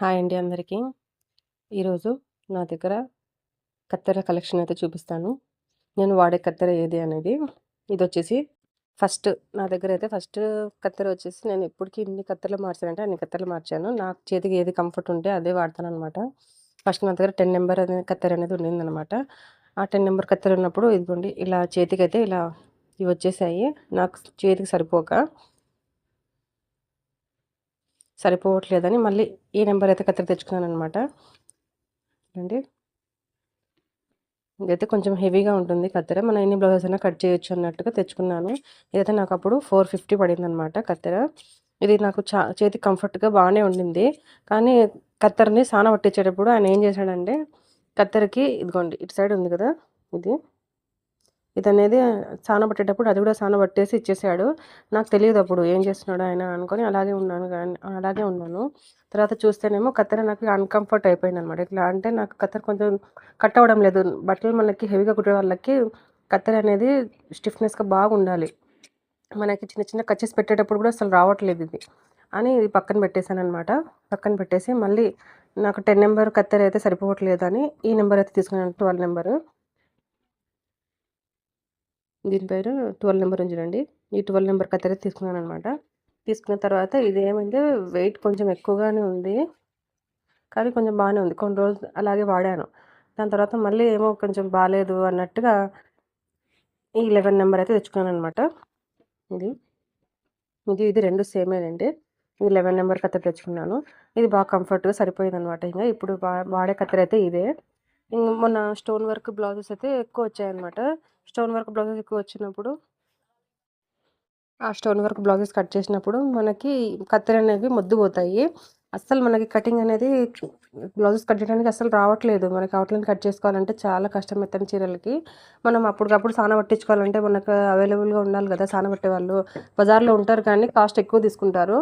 Hi అండి అందరికీ. ఈరోజు నా దగ్గర కత్తెర కలెక్షన్ అయితే చూపిస్తాను. నేను వాడే కత్తెర ఏది అనేది. ఇది వచ్చేసి ఫస్ట్ నా దగ్గర అయితే ఫస్ట్ కత్తెర వచ్చేసి నేను ఎప్పటికీ ఇన్ని కత్తెరలు మార్చానంటే అన్ని కత్తెరలు మార్చాను. నాకు చేతికి ఏది కంఫర్ట్ ఉంటే అదే వాడతాను అనమాట ఫస్ట్ నా దగ్గర టెన్ నెంబర్ అనే కత్తెర అనేది ఉండింది అనమాట ఆ టెన్ నెంబర్ కత్తెర ఉన్నప్పుడు ఇదిగోండి ఇలా చేతికి అయితే ఇలా ఇవి వచ్చేసాయి. నాకు చేతికి సరిపోక సరిపోవట్లేదని మళ్ళీ ఈ నెంబర్ అయితే కత్తిరి తెచ్చుకున్నాను అనమాట అండి ఇదైతే కొంచెం హెవీగా ఉంటుంది కత్తెర. మన ఎన్ని బ్లౌజెస్ అయినా కట్ చేయొచ్చు అన్నట్టుగా తెచ్చుకున్నాను. ఇదైతే నాకు అప్పుడు ఫోర్ ఫిఫ్టీ పడింది అనమాట కత్తెర. ఇది నాకు చా చేతి కంఫర్ట్గా బాగానే ఉండింది. కానీ కత్తెరని సాన పట్టించేటప్పుడు ఆయన ఏం చేశాడంటే కత్తెరకి ఇదిగోండి ఇటు సైడ్ ఉంది కదా ఇది. ఇది అనేది సాన పట్టేటప్పుడు అది కూడా సాన పట్టేసి ఇచ్చేసాడు. నాకు తెలియదు అప్పుడు ఏం చేస్తున్నాడు ఆయన అనుకొని అలాగే ఉన్నాను కానీ అలాగే ఉన్నాను. తర్వాత చూస్తేనేమో కత్తెర నాకు అన్కంఫర్ట్ అయిపోయింది అనమాట ఇట్లా అంటే నాకు కత్తెర కొంచెం కట్ అవ్వడం లేదు. బట్టలు మనకి హెవీగా కుట్టే వాళ్ళకి కత్తెర అనేది స్టిఫ్నెస్గా బాగా ఉండాలి మనకి చిన్న చిన్న కచ్చెస్ పెట్టేటప్పుడు కూడా అసలు రావట్లేదు ఇది అని ఇది పక్కన పెట్టేశాను అనమాట పక్కన పెట్టేసి మళ్ళీ నాకు టెన్ నెంబర్ కత్తెర అయితే సరిపోవట్లేదు అని ఈ నెంబర్ అయితే తీసుకున్నాను ట్వెల్వ్ నెంబరు దీని పేరు ట్వెల్వ్ నెంబర్ ఉంచండి ఈ ట్వెల్వ్ నెంబర్ కత్తెర తీసుకున్నాను అనమాట తీసుకున్న తర్వాత ఇది వెయిట్ కొంచెం ఎక్కువగానే ఉంది. కానీ కొంచెం బాగానే ఉంది. కొన్ని రోజులు అలాగే వాడాను. దాని తర్వాత మళ్ళీ ఏమో కొంచెం బాగాలేదు అన్నట్టుగా ఈ లెవెన్ నెంబర్ అయితే తెచ్చుకున్నాను అనమాట ఇది. ఇది ఇది రెండు సేమేనండి ఇది లెవెన్ నెంబర్ కత్తెర తెచ్చుకున్నాను. ఇది బాగా కంఫర్ట్గా సరిపోయింది అనమాట ఇంకా ఇప్పుడు వాడే కత్తెర అయితే ఇదే. మొన్న స్టోన్ వర్క్ బ్లౌజెస్ అయితే ఎక్కువ వచ్చాయన్నమాట. స్టోన్ వర్క్ బ్లౌజెస్ ఎక్కువ వచ్చినప్పుడు ఆ స్టోన్ వర్క్ బ్లౌజెస్ కట్ చేసినప్పుడు మనకి కత్తెర అనేవి మొద్దు పోతాయి. అస్సలు మనకి కటింగ్ అనేది బ్లౌజెస్ కట్ చేయడానికి అస్సలు రావట్లేదు. మనకి అవుట్లైన్ కట్ చేసుకోవాలంటే చాలా కష్టం ఎత్తని చీరలకి. మనం అప్పటికప్పుడు సాన పట్టించుకోవాలంటే మనకు అవైలబుల్గా ఉండాలి కదా సాన పట్టే వాళ్ళు. బజార్లో ఉంటారు కానీ కాస్ట్ ఎక్కువ తీసుకుంటారు.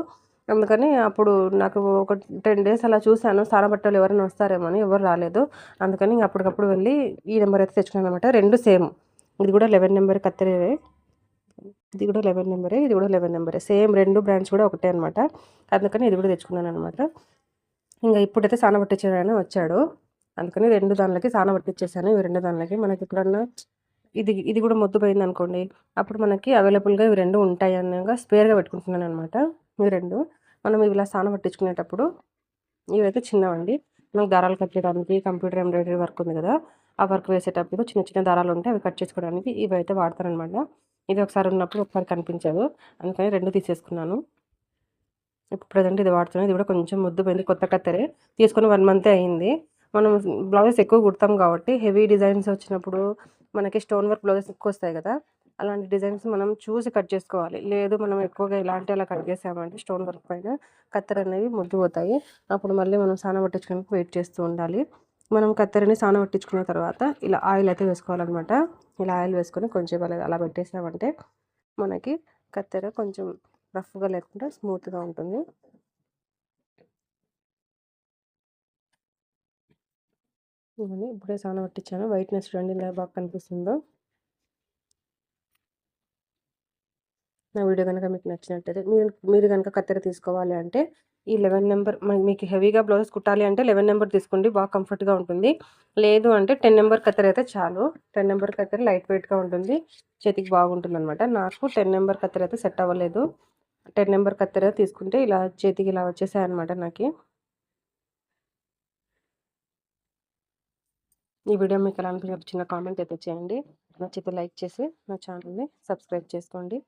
అందుకని అప్పుడు నాకు ఒక టెన్ డేస్ అలా చూశాను. సారబట్టలు ఎవరైనా వస్తారేమో అని ఎవరు రాలేదు. అందుకని అప్పటికప్పుడు వెళ్ళి ఈ నెంబర్ అయితే తెచ్చుకున్నాను అనమాట రెండు సేమ్. ఇది కూడా లెవెన్ నెంబర్ కత్తెరే ఇది కూడా లెవెన్ నెంబరే ఇది కూడా లెవెన్ నెంబరే. సేమ్ రెండు బ్రాండ్స్ కూడా ఒకటే అనమాట అందుకని ఇది కూడా తెచ్చుకున్నాను అనమాట ఇంకా ఇప్పుడైతే సాన పట్టించాడని వచ్చాడు. అందుకని రెండు దానిలకి సాన పట్టించేసాను ఇవి రెండు దానిలకి మనకి ఎక్కడన్నా ఇది ఇది కూడా మొద్దు పోయింది అనుకోండి. అప్పుడు మనకి అవైలబుల్గా ఇవి రెండు ఉంటాయి అనగా స్పేర్గా పెట్టుకుంటున్నాను అనమాట ఇవి రెండు. మనం ఇవి ఇలా స్థానం పట్టించుకునేటప్పుడు ఇవైతే చిన్నవండి. మనకు దారాలు కట్టడానికి కంప్యూటర్ ఎంబ్రాయిడరీ వర్క్ ఉంది కదా ఆ వర్క్ వేసేటప్పుడు చిన్న చిన్న దారాలు ఉంటే అవి కట్ చేసుకోవడానికి ఇవి అయితే వాడతారనమాట. ఇది ఒకసారి ఉన్నప్పుడు ఒకసారి కనిపించదు. అందుకని రెండు తీసేసుకున్నాను. ఇప్పుడు ప్రజెంట్ ఇది వాడుతున్నాను. ఇది కూడా కొంచెం ముద్దు పోయింది కొత్త కత్తెరే. తీసుకొని వన్ మంతే అయింది. మనం బ్లౌజెస్ ఎక్కువ కుడతాం కాబట్టి హెవీ డిజైన్స్ వచ్చినప్పుడు మనకి స్టోన్ వర్క్ బ్లౌజెస్ ఎక్కువ వస్తాయి కదా అలాంటి డిజైన్స్ మనం చూసి కట్ చేసుకోవాలి. లేదు మనం ఎక్కువగా ఇలాంటి అలా కట్ చేసామంటే స్టోన్ వర్క్ పైన కత్తెర అనేవి ముద్దు పోతాయి అప్పుడు మళ్ళీ మనం సాన పట్టించుకోవడానికి వెయిట్ చేస్తూ ఉండాలి. మనం కత్తెరని సాన పట్టించుకున్న తర్వాత ఇలా ఆయిల్ అయితే వేసుకోవాలన్నమాట. ఇలా ఆయిల్ వేసుకొని కొంచెం అలా అలా పెట్టేసామంటే మనకి కత్తెర కొంచెం రఫ్గా లేకుండా స్మూత్గా ఉంటుంది. ఇప్పుడే సాన పట్టించాను. వైట్నెస్ చూడండి ఇలా బాగా కనిపిస్తుందో. నా వీడియో కనుక మీకు నచ్చినట్టయితే మీరు మీరు కనుక కత్తెర తీసుకోవాలి అంటే ఈ లెవెన్ నెంబర్ మీకు హెవీగా బ్లౌజెస్ కుట్టాలి అంటే లెవెన్ నెంబర్ తీసుకోండి బాగా కంఫర్ట్గా ఉంటుంది. లేదు అంటే టెన్ నెంబర్ కత్తెర అయితే చాలు. టెన్ నెంబర్ కత్తెర లైట్ వెయిట్గా ఉంటుంది. చేతికి బాగుంటుంది అనమాట నాకు టెన్ నెంబర్ కత్తెర అయితే సెట్ అవ్వలేదు. టెన్ నెంబర్ కత్తెర తీసుకుంటే ఇలా చేతికి ఇలా వచ్చేసాయి అనమాట నాకు. ఈ వీడియో మీకు ఎలా అనిపించిన చిన్న కామెంట్ అయితే చేయండి. నచ్చితే లైక్ చేసి నా ఛానల్ని సబ్స్క్రైబ్ చేసుకోండి.